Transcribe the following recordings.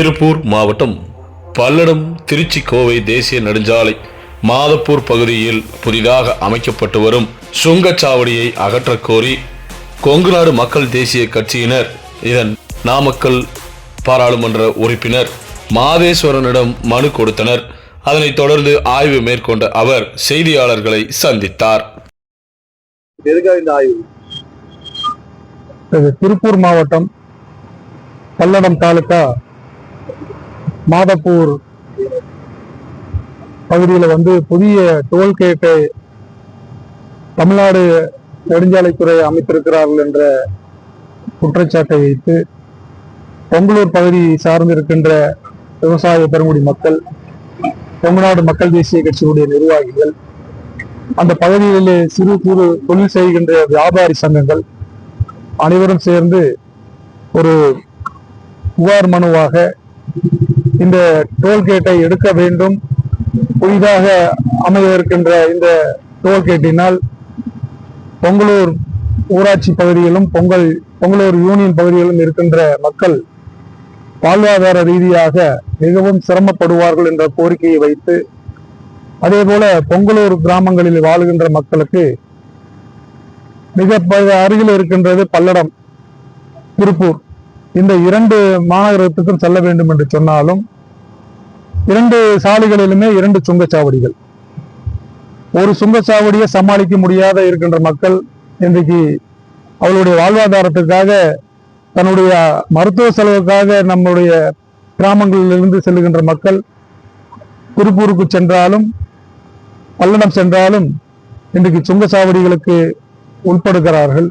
திருப்பூர் மாவட்டம் பல்லடம் திருச்சி கோவை தேசிய நெடுஞ்சாலை மாதப்பூர் பகுதியில் புதிதாக அமைக்கப்பட்டு வரும் சுங்கச்சாவடியை அகற்றக் கோரி கொங்குநாடு மக்கள் தேசிய கட்சியினர் இதன் நாமக்கல் பாராளுமன்ற உறுப்பினர் மாதேஸ்வரனிடம் மனு கொடுத்தனர். அதனைத் தொடர்ந்து ஆய்வு மேற்கொண்ட அவர் செய்தியாளர்களை சந்தித்தார். திருப்பூர் மாவட்டம் பல்லடம் தாலுகா மாதப்பூர் பகுதியில் வந்து புதிய டோல்கேட்டை தமிழ்நாடு நெடுஞ்சாலைத்துறை அமைத்திருக்கிறார்கள் என்ற குற்றச்சாட்டை வைத்து பொங்கலூர் பகுதி சார்ந்திருக்கின்ற விவசாய பெருங்குடி மக்கள் தமிழ்நாடு மக்கள் தேசிய கட்சியினுடைய நிர்வாகிகள் அந்த பகுதிகளிலே சிறு குறு தொழில் செய்கின்ற வியாபாரி சங்கங்கள் அனைவரும் சேர்ந்து ஒரு புகார் மனுவாக இந்த டோல்கேட்டை எடுக்க வேண்டும். புதிதாக அமைய இருக்கின்ற இந்த டோல்கேட்டினால் பொங்கலூர் ஊராட்சி பகுதியிலும் பொங்கல் பொங்கலூர் யூனியன் பகுதியிலும் இருக்கின்ற மக்கள் வாழ்வாதார ரீதியாக மிகவும் சிரமப்படுவார்கள் என்ற கோரிக்கையை வைத்து அதே போல பொங்கலூர் கிராமங்களில் வாழுகின்ற மக்களுக்கு மிக அருகில் இருக்கின்றது பல்லடம் திருப்பூர். இந்த இரண்டு மாநகரத்துக்கும் செல்ல வேண்டும் என்று சொன்னாலும் இரண்டு சாலைகளிலுமே இரண்டு சுங்கச்சாவடிகள். ஒரு சுங்கச்சாவடியை சமாளிக்க முடியாத இருக்கின்ற மக்கள் இன்றைக்கு அவளுடைய வாழ்வாதாரத்துக்காக தன்னுடைய மருத்துவ செலவுக்காக நம்முடைய கிராமங்களிலிருந்து செல்லுகின்ற மக்கள் திருப்பூருக்கு சென்றாலும் பல்லடம் சென்றாலும் இன்றைக்கு சுங்கச்சாவடிகளுக்கு உட்படுகிறார்கள்.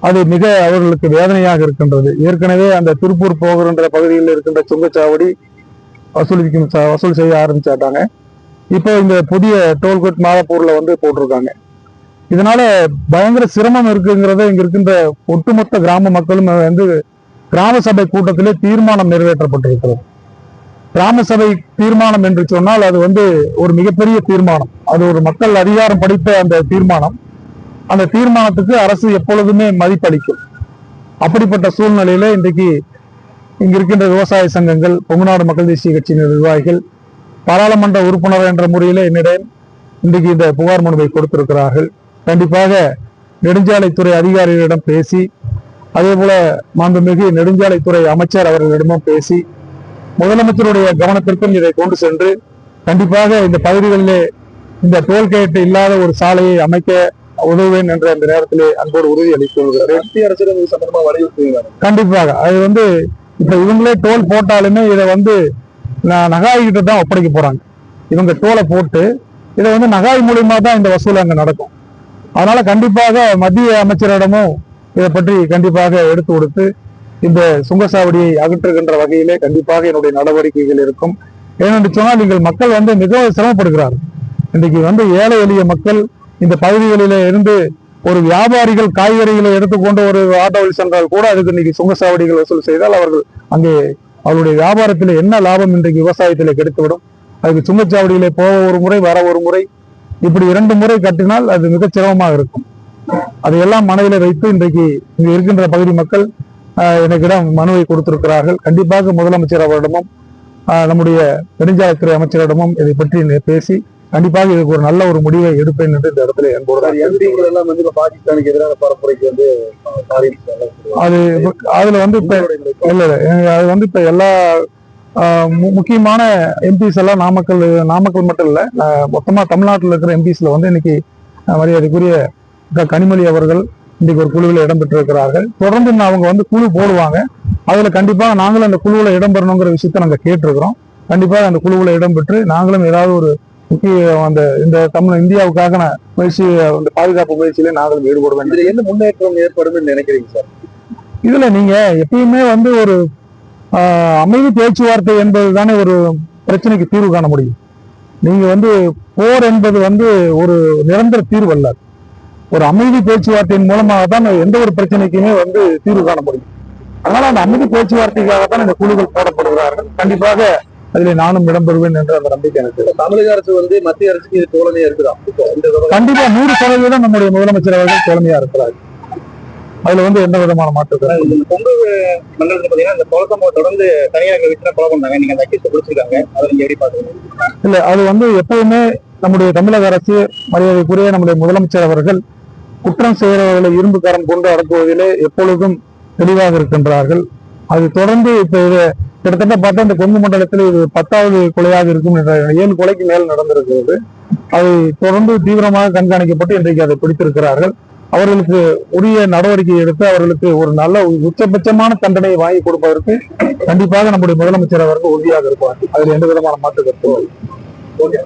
அது மிக அவர்களுக்கு வேதனையாக இருக்கின்றது. ஏற்கனவே அந்த திருப்பூர் போகின்ற பகுதியில் இருக்கின்ற சுங்கச்சாவடி வசூலிக்கும் ச- வசூல் செய்ய ஆரம்பிச்சாட்டாங்க. இப்போ இந்த புதிய டோல்கேட் மாதப்பூர்ல வந்து போட்டிருக்காங்க. இதனால பயங்கர சிரமம் இருக்குங்கிறத இங்க இருக்கின்ற ஒட்டுமொத்த கிராம மக்களும் வந்து கிராம சபை கூட்டத்திலே தீர்மானம் நிறைவேற்றப்பட்டிருக்கிறது. கிராம சபை தீர்மானம் என்று சொன்னால் அது வந்து ஒரு மிகப்பெரிய தீர்மானம். அது ஒரு மக்கள் அதிகாரம் படித்த அந்த தீர்மானம். அந்த தீர்மானத்துக்கு அரசு எப்பொழுதுமே மதிப்பளிக்கும். அப்படிப்பட்ட சூழ்நிலையில இன்றைக்கு இங்க இருக்கின்ற விவசாய சங்கங்கள் பொங்குநாடு மக்கள் தேசிய கட்சியின் நிர்வாகிகள் பாராளுமன்ற உறுப்பினர் என்ற முறையில என்னிடம் இன்றைக்கு இந்த புகார் மனுவை கொடுத்திருக்கிறார்கள். கண்டிப்பாக நெடுஞ்சாலைத்துறை அதிகாரிகளிடம் பேசி அதே போல மாண்புமிகு நெடுஞ்சாலைத்துறை அமைச்சர் அவர்களிடமும் பேசி முதலமைச்சருடைய கவனத்திற்கும் இதை கொண்டு சென்று கண்டிப்பாக இந்த பகுதிகளிலே இந்த டோல்கேட் இல்லாத ஒரு சாலையை அமைக்க உதவுவேன் என்ற இந்த நேரத்திலே அன்போடு உறுதி அளித்து வருகிறேன் மத்திய அரசிடம் சம்பந்தமா வலியுறுத்துவீங்க கண்டிப்பாக. அது வந்து இப்ப இவங்களே டோல் போட்டாலுமே இதை வந்து ந- நகாய் கிட்ட தான் ஒப்படைக்க போறாங்க. இவங்க டோலை போட்டு இதை வந்து நகாய் மூலியமா தான் இந்த வசூல் அங்க நடக்கும். அதனால கண்டிப்பாக மத்திய அமைச்சரிடமும் இதை பற்றி கண்டிப்பாக எடுத்து கொடுத்து இந்த சுங்கச்சாவடியை அகற்றுகின்ற வகையிலே கண்டிப்பாக என்னுடைய நடவடிக்கைகள் இருக்கும். ஏனென்று சொன்னால் நீங்கள் மக்கள் வந்து மிகவும் சிரமப்படுகிறார்கள். இன்றைக்கு வந்து ஏழை எளிய மக்கள் இந்த பகுதிகளில இருந்து ஒரு வியாபாரிகள் காய்கறிகளை எடுத்துக்கொண்டு ஒரு ஆட்டோவில் சென்றால் கூட அதுக்கு இன்னைக்கு சுங்கச்சாவடிகள் வசூல் செய்தால் அவர்கள் அங்கே அவருடைய வியாபாரத்தில் என்ன லாபம் இன்றைக்கு விவசாயத்தில் கிடைத்துவிடும்? அதுக்கு சுங்கச்சாவடியில போக ஒரு முறை வர ஒரு முறை இப்படி இரண்டு முறை கட்டினால் அது மிகச் சிரமமாக இருக்கும். அதையெல்லாம் மனதில் வைத்து இன்றைக்கு இங்கு இருக்கின்ற பகுதி மக்கள் ஆஹ், எனக்கிடம் மனுவை கொடுத்திருக்கிறார்கள். கண்டிப்பாக முதலமைச்சர் அவரிடமும் ஆஹ், நம்முடைய நெடுஞ்சாலைத்துறை அமைச்சரிடமும் இதை பற்றி பேசி கண்டிப்பாக இதுக்கு ஒரு நல்ல ஒரு முடிவை எடுப்பேன் என்று இந்த இடத்துல என்போடு எல்லாம் வந்து பாகிஸ்தானுக்கு எதிரான பரப்புரைக்கு வந்து. அது அதுல வந்து இப்ப இல்ல அது வந்து இப்ப எல்லா முக்கியமான எம்பிஸ் எல்லாம் நாமக்கல் நாமக்கல் மட்டும் இல்ல மொத்தமா தமிழ்நாட்டில் இருக்கிற எம்பிஸ்ல வந்து இன்னைக்கு மரியாதைக்குரிய கனிமொழி அவர்கள் இன்னைக்கு ஒரு குழுவில் இடம்பெற்றிருக்கிறார்கள் தொடர்ந்து அவங்க வந்து குழு போடுவாங்க. அதுல கண்டிப்பாக நாங்களும் அந்த குழுவில் இடம்பெறணுங்கிற விஷயத்த நாங்க கேட்டிருக்கிறோம். கண்டிப்பாக அந்த குழுவில் இடம்பெற்று நாங்களும் ஏதாவது ஒரு முக்கிய அந்த இந்த தமிழ் இந்தியாவுக்காக முயற்சி அந்த பாதுகாப்பு முயற்சியிலே நாங்களும் ஈடுபட வேண்டும். இதுல என்ன முன்னேற்றம் ஏற்படும் நினைக்கிறீங்க சார்? இதுல நீங்க எப்பயுமே வந்து ஒரு அமைதி பேச்சுவார்த்தை என்பது தானே ஒரு பிரச்சனைக்கு தீர்வு காண முடியும். நீங்க வந்து போர் என்பது வந்து ஒரு நிரந்தர தீர்வு அல்ல. ஒரு அமைதி பேச்சுவார்த்தையின் மூலமாக தான் எந்த ஒரு பிரச்சனைக்குமே வந்து தீர்வு காண முடியும். அதனால அந்த அமைதி பேச்சுவார்த்தைக்காக தான் இந்த குழுக்கள் போடப்படுகிறார்கள். கண்டிப்பாக அதில் நானும் இடம்பெறுவேன் என்ற அந்த நம்பிக்கை எனக்கு. தமிழக அரசு வந்து மத்திய அரசுக்கு இது தோழமையா இருக்குதா? இப்போ இந்த விவகாரம் கண்டிப்பா நூறு சதவீதம் நம்முடைய முதலமைச்சர் அவர்கள் திறமையா இருக்கிறார். அதுல வந்து எந்த விதமான மாற்று இந்த பொங்கு மண்டலத்துல பாத்தீங்கன்னா இந்த சம்பவம் தொடர்ந்து தனியார் வீட்டுல பண்ணாங்க நீங்க அந்த அக்கிஸ் பிடிச்சிருக்காங்க அதை நீங்க எப்படி பாக்குறீங்க இல்ல அது வந்து எப்பவுமே நம்முடைய தமிழக அரசு மரியாதைக்குரிய நம்முடைய முதலமைச்சர் அவர்கள் குற்றம் செய்கிறவர்களை இரும்பு கரம் கொண்டு அடக்குவதிலே எப்பொழுதும் தெளிவாக இருக்கின்றார்கள். அது தொடர்ந்து இப்ப இது கிட்டத்தட்ட பார்த்தா இந்த கொங்கு மண்டலத்தில் இது பத்தாவது கொலையாக இருக்கும் என்ற ஏழு கொலைக்கு மேல் நடந்திருக்கிறது. அதை தொடர்ந்து தீவிரமாக கண்காணிக்கப்பட்டு இன்றைக்கு அதை பிடித்திருக்கிறார்கள். அவர்களுக்கு உரிய நடவடிக்கை எடுத்து அவர்களுக்கு ஒரு நல்ல உச்சபட்சமான தண்டனையை வாங்கி கொடுப்பதற்கு கண்டிப்பாக நம்முடைய முதலமைச்சர் அவர்கள் உறுதியாக இருப்பார். அதில் எந்த விதமான மாற்று கருத்து ஓகே.